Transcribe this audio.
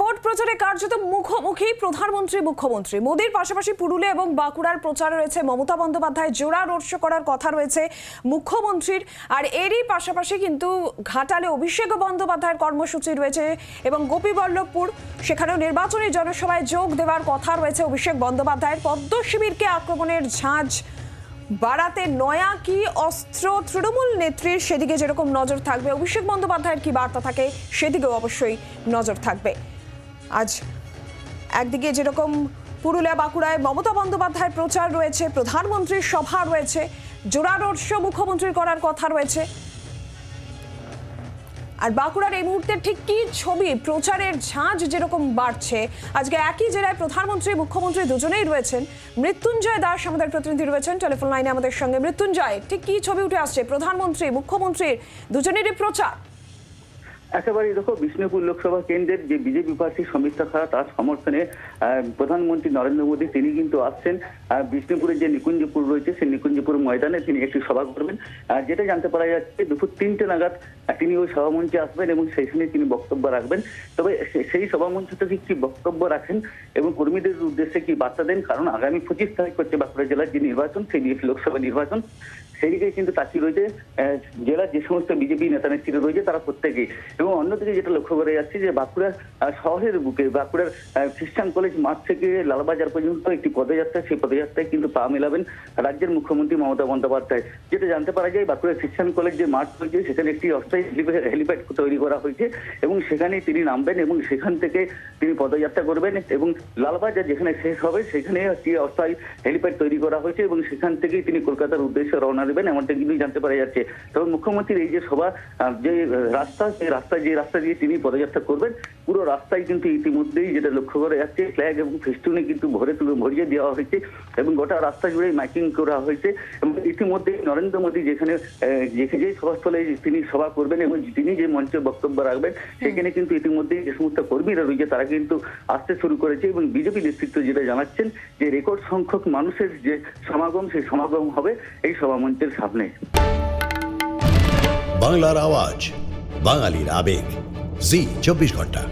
Vote প্রচারে কার্যত মুখোমুখি প্রধানমন্ত্রী, মুখ্যমন্ত্রী। মোদীর পাশাপাশি পুরুলিয়া এবং বাঁকুড়ার প্রচার রয়েছে। মমতা বন্দ্যোপাধ্যায় জোড়া রোড শো করার কথা রয়েছে মুখ্যমন্ত্রীর। আর এরই পাশাপাশি কিন্তু ঘাটালে অভিষেক বন্দ্যোপাধ্যায়ের কর্মসূচি রয়েছে এবং গোপীবল্লভপুর, সেখানেও নির্বাচনী জনসভায় যোগ দেওয়ার কথা রয়েছে অভিষেক বন্দ্যোপাধ্যায়ের। পদ্ম শিবিরকে আক্রমণের ঝাঁঝ বাড়াতে নয়া কি অস্ত্র? তৃণমূল নেত্রীর সেদিকে যেরকম নজর থাকবে, অভিষেক বন্দ্যোপাধ্যায়ের কি বার্তা থাকে, সেদিকেও অবশ্যই নজর থাকবে। আজ একদিকে যেরকম পুরুলিয়া, বাঁকুড়ায় মমতা বন্দ্যোপাধ্যায়ের প্রচার রয়েছে, প্রধানমন্ত্রীর সভা রয়েছে শো মুখ্যমন্ত্রীর করার কথা রয়েছে। আর বাঁকুড়ার এই মুহূর্তে ঠিক কি ছবি? প্রচারের ঝাঁঝ যেরকম বাড়ছে, আজকে একই জেলায় প্রধানমন্ত্রী, মুখ্যমন্ত্রী দুজনেই রয়েছেন। মৃত্যুঞ্জয় দাস আমাদের প্রতিনিধি রয়েছেন, টেলিফোন লাইনে আমাদের সঙ্গে। মৃত্যুঞ্জয়, ঠিক কি ছবি উঠে আসছে? প্রধানমন্ত্রী, মুখ্যমন্ত্রীর দুজনেরই প্রচার। একেবারে দেখো বিষ্ণুপুর লোকসভা কেন্দ্রের যে বিজেপি প্রার্থী সমীক্ষা খাড়া, তার সমর্থনে প্রধানমন্ত্রী নরেন্দ্র মোদী, তিনি কিন্তু আসছেন। বিষ্ণুপুরের যে নিকুঞ্জপুর রয়েছে, সেই নিকুঞ্জপুর ময়দানে তিনি একটি সভা করবেন। যেটা জানতে পারা যাচ্ছে, দুপুর তিনটে নাগাদ তিনি ওই সভামঞ্চে আসবেন এবং সেইখানে তিনি বক্তব্য রাখবেন। তবে সেই সভামঞ্চ থেকে কি বক্তব্য রাখেন এবং কর্মীদের উদ্দেশ্যে কি বার্তা দেন? কারণ আগামী পঁচিশ তারিখ হচ্ছে বাঁকুড়া জেলার যে নির্বাচন, সেই লোকসভা নির্বাচন। সেদিকে কিন্তু তাকিয়ে রয়েছে জেলার যে সমস্ত বিজেপি নেতা নেত্রীরা রয়েছে তারা প্রত্যেকেই। এবং অন্যদিকে যেটা লক্ষ্য করা যাচ্ছে যে বাঁকুড়া শহরের বুকে, বাঁকুড়ার খ্রিস্টান কলেজ মাঠ থেকে লালবাজার পর্যন্ত একটি পদযাত্রা, সেই পদযাত্রায় কিন্তু পা মেলাবেন রাজ্যের মুখ্যমন্ত্রী মমতা বন্দ্যোপাধ্যায়। যেটা জানতে পারা যায় বাঁকুড়া খ্রিস্টান কলেজ যে মাঠ রয়েছে, সেখানে একটি অস্থায়ী হেলিপ্যাড- তৈরি করা হয়েছে এবং সেখানে তিনি নামবেন এবং সেখান থেকে তিনি পদযাত্রা করবেন এবং লালবাজার যেখানে শেষ হবে, সেখানে একটি অস্থায়ী হেলিপ্যাড তৈরি করা হয়েছে এবং সেখান থেকেই তিনি কলকাতার উদ্দেশ্যে রওনা দেবেন এমনটা কিন্তু জানতে পারা যাচ্ছে। তবে মুখ্যমন্ত্রীর এই যে সভা যে রাস্তা সেই রাস্তা যে রাস্তা দিয়ে তিনি পদযাত্রা করবেন পুরো রাস্তায় কিন্তু ইতিমধ্যেই যেটা লক্ষ্য করা যাচ্ছে ফ্ল্যাগ এবং ফেস্টুনে কিন্তু ভরে তুলে ভরিয়ে দেওয়া হয়েছে এবং গোটা রাস্তা জুড়ে মাইকিং করা হয়েছে এবং ইতিমধ্যে নরেন্দ্র মোদী যেখানে যে সভাস্থলে তিনি সভা করবেন এবং তিনি যে মঞ্চে বক্তব্য রাখবেন সেখানে কিন্তু ইতিমধ্যে যে সমস্ত কর্মীরা রয়েছে তারা কিন্তু আসতে শুরু করেছে এবং বিজেপি নেতৃত্ব যেটা জানাচ্ছেন যে রেকর্ড সংখ্যক মানুষের যে সমাগম সেই সমাগম হবে এই সভামঞ্চের সামনে। বাংলার আওয়াজ বাঙালির আবেগ। জি চব্বিশ ঘণ্টা।